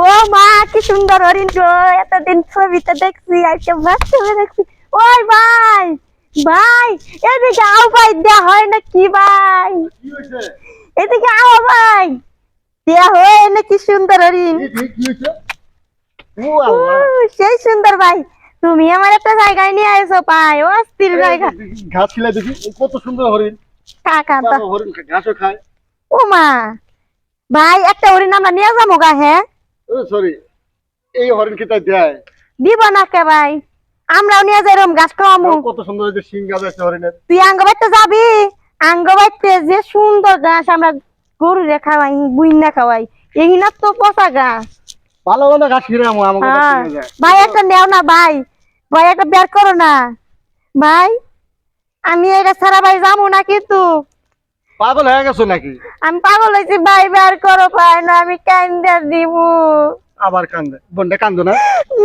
ও মা কি সুন্দর হরিণ গো এতদিন ছবিতে দেখছি আজকে বাস্তবে দেখছি। ওই ভাই ভাই এদিকে আও ভাই দেয়া হয় না কি ভাই? এদিকে আও ভাই দেয়া হয় না কি সুন্দর হরিণ সেই সুন্দর ভাই তুমি আমার একটা জায়গায় নিয়ে এসো পাই ও অস্থির জায়গা। ঘাস খিলাই দেখি কত সুন্দর হরিণ কাকা হরিণ ঘাসও খায়। ও মা ভাই একটা হরিণ আমরা নিয়ে যাব গা হ্যাঁ? সরি এই হরিণ কি তাই দেয়? দিব না কে ভাই? আমরাও নিয়ে যাই রম গাছ খাওয়ামু। কত সুন্দর যে শিং গাছ আছে হরিণের। তুই আঙ্গ বাইতে যাবি? আঙ্গ বাইতে যে সুন্দর গাছ আমরা গরু রে খাওয়াই বুই না খাওয়াই এই না তো পচা গাছ। ভালো ভালো আমো আমাকে কাছে হ্যাঁ ভাই একটা নেও না ভাই। ভাই একটা বের করো না। ভাই আমি এটা ছাড়া ভাই যাব না কিন্তু। পাগল হয়ে গেছো নাকি? আমি পাগল হয়েছি ভাই বের করো ভাই না আমি কান্দা দিব আবার কান্দে বোনটা কান্দো না?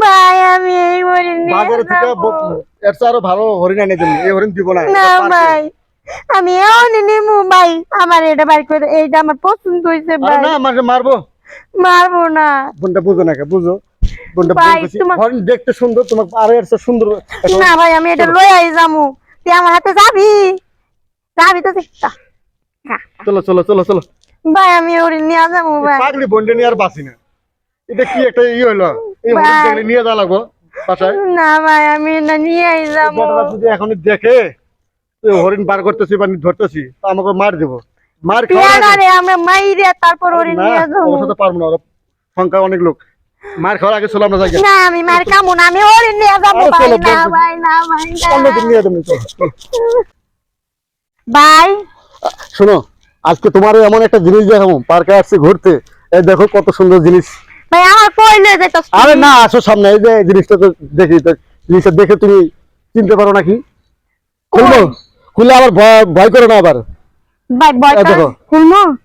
ভাই আমি এই হরিণ বাজারে থেকে। এর চেয়ে আরও ভালো হরিণ এনে দেবো এই হরিণ দিব না না ভাই আমি এও নিমু ভাই আমার এটা বাড়ি করে এইটা আমার পছন্দ হয়েছে ভাই। না আমাকে মারবো। মারবো না। বোনটা বুঝো না বুঝো? ভাই, হরিণ দেখতে সুন্দর তোমার আরও এর চেয়ে সুন্দর না ভাই আমি এটা লই আই যামু। তুই আমার হাতে যাবি? যাবি তো দেখতা চলো চলো চলো চলো। ভাই আমি ওরে নিয়ে যাব ভাই। পাগলি বোনটা নিয়ে আর বাঁচি না। এটা কি একটা ই হইল এই নিয়ে যা লাগবো বাসায়? না ভাই আমি না নিয়ে যাব। যদি এখন দেখে হরিণ বার করতেছি বা ধরতেছি তা আমাকে মার দেবো। মার খাওয়ার আমরা মাইরে তারপর ওরে নিয়ে যাব। ওর সাথে পারব না ওরা সংখ্যা অনেক লোক। মার খাওয়ার আগে চলো আমরা যাই না আমি মার কামু না আমি ওরে নিয়ে যাব ভাই না ভাই না ভাই না। নিয়ে। ভাই। শোনো আজকে তোমার এমন একটা জিনিস দেখাবো পার্কে আসছি ঘুরতে। এই দেখো কত সুন্দর জিনিস। ভাই আমার কইলে আরে না আসো সামনে এই যে জিনিসটা তো দেখি জিনিসটা দেখে তুমি চিনতে পারো নাকি? খুলবো? খুলে আবার ভয় করো না আবার। ভাই দেখো।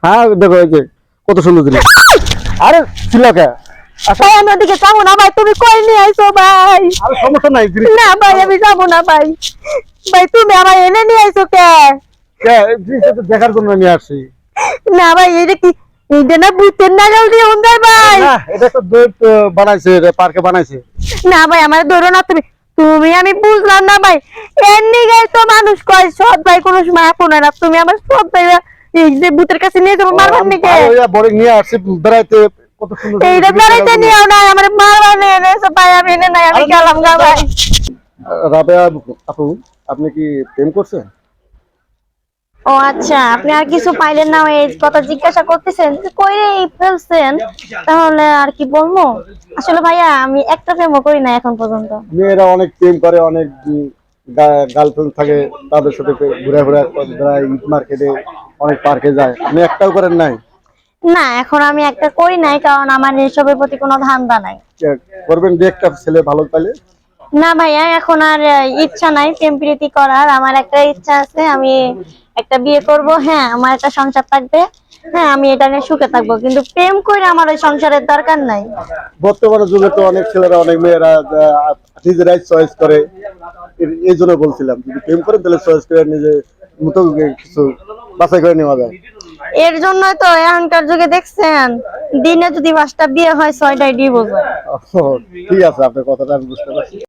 হ্যাঁ দেখো এই যে কত সুন্দর জিনিস। আরে ভাই আমি ওদিকে যাব না ভাই তুমি কই নিয়ে আইছো ভাই? আরে সমস্যা নাই না ভাই আমি যাব না ভাই। ভাই তুমি আমার এনে নিয়ে আইছো কে? দেখার জন্য নিয়ে আসছি না ভাই এটা কি এইটা না ভূতের না জলদি উন্দার ভাই? এটা একটা দৈত বানাইছে পার্কে বানাইছে। না ভাই আমার ধরো না তুমি তুমি আমি বুঝলাম না ভাই। তো মানুষ কয় সৎ ভাই কোনো সময় আপন না। তুমি আমার সৎ ভাই এই যে ভূতের কাছে নিয়ে যাব মারবার নিকে বোরিং নিয়ে আসছি বেড়াইতে কত সুন্দর সুন্দর এইটা বেড়াইতে নিয়েও না আমার মারবার নিয়ে এনেছো ভাই আমি এনে নাই আমি গেলাম গা ভাই। রাবেয়া আপু আপনি কি প্রেম করছেন? ও আচ্ছা আপনি আর কিছু পাইলেন না এই কথা জিজ্ঞাসা করতেছেন। কইরে ফেলছেন? তাহলে আর কি বলব? আসলে ভাইয়া আমি একটা প্রেমও করি না এখন পর্যন্ত। মেয়েরা অনেক প্রেম করে অনেক গার্লফ্রেন্ড থাকে তাদের সাথে ঘুরে ঘুরে ঈদ মার্কেটে অনেক পার্কে যায়। আপনি একটাও করেন নাই? না এখন আমি একটা করি নাই কারণ আমার এসবের প্রতি কোনো ধান্দা নাই। করবেন একটা ছেলে ভালো পাইলে? না ভাইয়া এখন আর ইচ্ছা নাই প্রেম প্রীতি করার। আমার একটা ইচ্ছা আছে আমি একটা বিয়ে করব হ্যাঁ আমার একটা সংসার থাকবে হ্যাঁ আমি এটা নিয়ে সুখে থাকব। কিন্তু প্রেম করে আমার ওই সংসারের দরকার নাই। বর্তমানে যুগে তো অনেক ছেলেরা অনেক মেয়েরা নিজেরাই চয়েস করে। এই জন্য বলছিলাম যদি প্রেম করে তাহলে চয়েস করে নিজে মতো কিছু বাছাই করে নেওয়া যায়। এর জন্যই তো এখনকার যুগে দেখছেন দিনে যদি পাঁচটা বিয়ে হয় ছয়টাই ডিভোর্স হয়। ঠিক আছে আপনার কথাটা আমি বুঝতে পারছি।